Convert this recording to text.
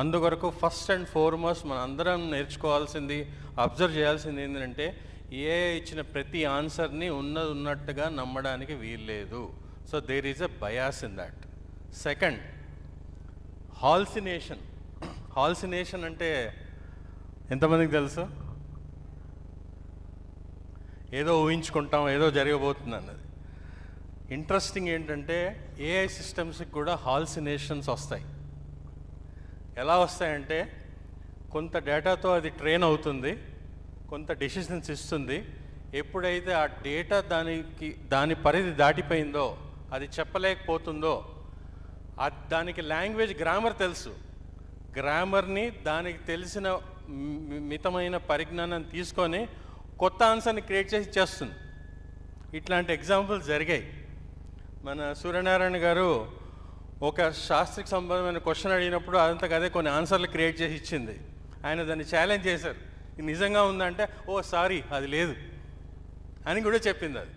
అందుకొరకు first and foremost మన అందరం నేర్చుకోవాల్సింది అబ్జర్వ్ చేయాల్సింది ఏంటంటే ఏ ఇచ్చిన ప్రతి ఆన్సర్ని ఉన్నది ఉన్నట్టుగా నమ్మడానికి వీల్లేదు. So there is a bias in that second hallucination hallucination అంటే ఎంతమందికి తెలుసు? ఏదో ఊహించుకుంటాం ఏదో జరగబోతుంది అన్నది. ఇంట్రెస్టింగ్ ఏంటంటే ఏఐ సిస్టమ్స్కి కూడా హాల్సినేషన్స్ వస్తాయి. ఎలా వస్తాయంటే కొంత డేటాతో అది ట్రైన్ అవుతుంది కొంత డెసిషన్స్ ఇస్తుంది. ఎప్పుడైతే ఆ డేటా దానికి దాని పరిధి దాటిపోయిందో అది చెప్పలేకపోతుందో దానికి లాంగ్వేజ్ గ్రామర్ తెలుసు. గ్రామర్ని దానికి తెలిసిన మితమైన పరిజ్ఞానం తీసుకొని కొత్త ఆన్సర్ని క్రియేట్ చేసి ఇచ్చేస్తుంది. ఇట్లాంటి ఎగ్జాంపుల్స్ జరిగాయి. మన సూర్యనారాయణ గారు ఒక శాస్త్రికి సంబంధమైన క్వశ్చన్ అడిగినప్పుడు అదంతకు అదే కొన్ని ఆన్సర్లు క్రియేట్ చేసి ఇచ్చింది. ఆయన దాన్ని ఛాలెంజ్ చేశారు. ఇది నిజంగా ఉందంటే ఓ సారీ అది లేదు అని కూడా చెప్పింది అది.